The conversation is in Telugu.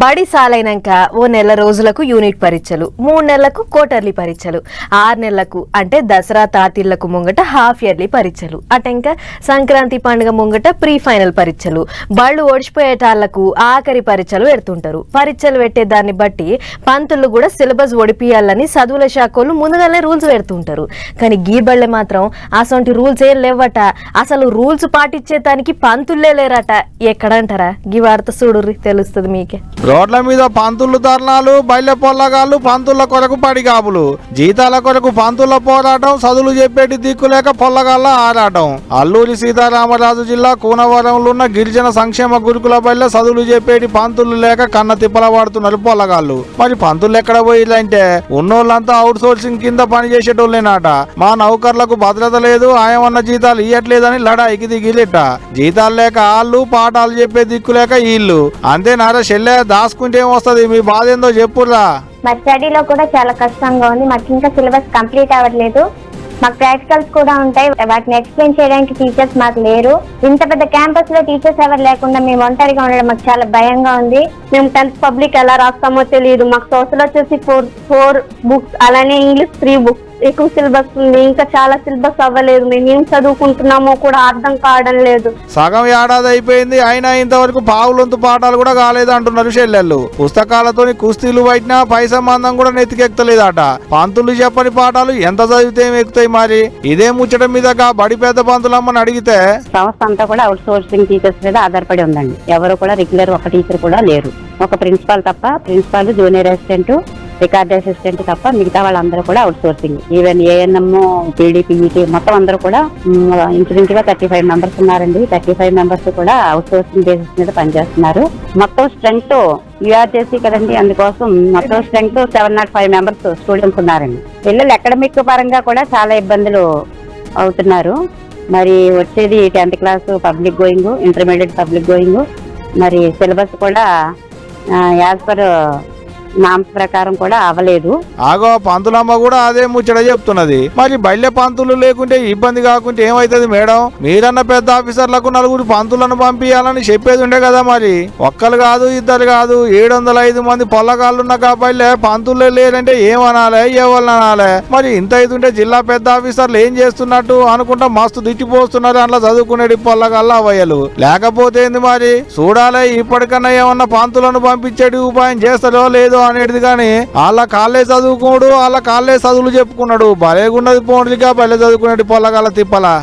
బడి సాలైనాక ఓ నెల రోజులకు యూనిట్ పరీక్షలు మూడు నెలలకు క్వార్టర్లీ పరీక్షలు ఆరు నెలలకు అంటే దసరా తాతీళ్ళకు ముంగట హాఫ్ ఇయర్లీ పరీక్షలు. అట ఇంకా సంక్రాంతి పండుగ ముంగట ప్రీ ఫైనల్ పరీక్షలు. బళ్ళు ఓడిపోయేటాళ్ళకు ఆఖరి పరీక్షలు పెడుతుంటారు. పరీక్షలు పెట్టే దాన్ని బట్టి పంతులు కూడా సిలబస్ ఒడిపియాలని చదువుల శాఖలు ముందుగానే రూల్స్ పెడుతుంటారు. కానీ గీ బళ్ళే మాత్రం అసొంటి రూల్స్ ఏం లేవట. అసలు రూల్స్ పాటించే దానికి పంతుల్లే లేరట. ఎక్కడంటారా? గీ వార్త చూడుర్రి తెలుస్తుంది మీకే. రోడ్ల మీద పంతులు ధర్నాలు బయల పొల్లగాళ్ళు పంతుల కొరకు పడిగాపులు. జీతాల కొరకు పంతుల పోరాటం చదువులు చెప్పేటి దిక్కులేక పొల్లగాళ్ళ ఆరాటం. అల్లూరి సీతారామరాజు జిల్లా కూనవరంలో ఉన్న గిరిజన సంక్షేమ గురుకుల బయట చదువులు చెప్పేటి పంతులు లేక కన్న తిప్పల పడుతున్నారు పొల్లగాళ్ళు. మరి పంతులు ఎక్కడ పోయిందంటే ఉన్నోళ్ళంతా అవుట్ సోర్సింగ్ కింద పనిచేసేటోళ్ళేనాట. మా నౌకర్లకు భద్రత లేదు ఆయమన్న జీతాలు ఇయ్యట్లేదని లడాయికి దిగిలిట. జీతాలు లేక వాళ్ళు పాఠాలు చెప్పే దిక్కు లేక వీళ్ళు అంతేనారా చెల్లె దాచుకుంటే ఏమొస్తుంది? మీ బాధ ఏందో చెప్పురా మా స్టడీలో కూడా చాలా కష్టంగా ఉంది. మాకు ఇంకా సిలబస్ కంప్లీట్ అవ్వట్లేదు. మాకు ప్రాక్టికల్స్ కూడా ఉంటాయి. వాటిని ఎక్స్ప్లెయిన్ చేయడానికి టీచర్స్ మాకు లేరు. ఇంత పెద్ద క్యాంపస్లో టీచర్స్ ఎవరు లేకుండా మేము ఒంటరిగా ఉండడం మాకు చాలా భయంగా ఉంది. మేము టెన్త్ పబ్లిక్ ఎలా రాస్తామో తెలియదు మాకు సోషల్ వచ్చేసి ఫోర్ ఫోర్ బుక్స్ అలానే ఇంగ్లీష్ త్రీ బుక్స్. ఎక్కువ సిలబస్ ఉంది ఇంకా చాలా సిలబస్ అవ్వలేదు మేము ఏం చదువుకుంటున్నామో కూడా అర్థం కావడం లేదు. సగం ఏడాది అయిపోయింది అయినా ఇంతవరకు పావులొంతు పాఠాలు కూడా కాలేదు అంటున్నారు చెల్లెళ్ళు పుస్తకాలతోని కుస్తీలు పట్టినా పై సంబంధం కూడా నెత్తికెక్కలేదట. పంతులు చెప్పని పాఠాలు ఎంత చదివితే ఎక్కుతాయి మరి? ఇదే ముచ్చట మీద బడి పెద్ద పంతులమ్మని అడిగితే సంస్థ అంతా కూడా అవుట్ సోర్సింగ్ టీచర్స్ మీద ఆధారపడి ఉందండి. ఎవరు కూడా రెగ్యులర్ ఒక టీచర్ కూడా లేరు. ఒక ప్రిన్సిపాల్ తప్ప principal junior assistant record assistant తప్ప మిగతా వాళ్ళందరూ కూడా outsourcing even ANM PD మొత్తం అందరూ కూడా ఇన్సూరెన్స్గా థర్టీ ఫైవ్ మెంబర్స్ ఉన్నారండి. థర్టీ ఫైవ్ మెంబర్స్ కూడా అవుట్ సోర్సింగ్ బేసిస్ మీద పనిచేస్తున్నారు. మొత్తం స్ట్రెంగ్త్ యూఆర్ చేసి కదండి. అందుకోసం మొత్తం strength seven not five members students ఉన్నారండి. పిల్లలు అకాడమిక్ పరంగా కూడా చాలా ఇబ్బందులు అవుతున్నారు. మరి వచ్చేది tenth class public going intermediate public going. మరి సిలబస్ కూడా యాజ్ పర్ నామ్స్ ప్రకారం కూడా అవ్వలేదు. ఆగో పంతులమ్మ కూడా అదే ముచ్చట చెప్తున్నది. మరి బయట పంతులు లేకుంటే ఇబ్బంది కాకుంటే ఏమైతుంది మేడం? మీరన్న పెద్ద ఆఫీసర్లకు నలుగురు పంతులను పంపించాలని చెప్పేది ఉండే కదా మరి. ఒక్కరు కాదు ఇద్దరు కాదు ఏడు వందల ఐదు మంది పొల్లగాళ్ళున్న కాబట్టి పంతులే లేరంటే ఏమనాలే ఎవరు అనాలే మరి ఇంత అవుతుంటే జిల్లా పెద్ద ఆఫీసర్లు ఏం చేస్తున్నట్టు అనుకుంటా మస్తు దిట్టిపోస్తున్నారు అట్లా చదువుకునేది పొల్లగాళ్ళ అవయ్యలు లేకపోతే ఏంది మరి? చూడాలే ఇప్పటికన్నా ఏమన్నా పంతులను పంపించేటి ఉపాయం చేస్తారో లేదో అనేది కానీ వాళ్ళ కాళ్ళే చదువుకోడు వాళ్ళ కాళ్ళే చదువులు చెప్పుకున్నాడు. భలేగున్నది పోండిగా భలే చదువుకునేటి పొలగాల తిప్పలా.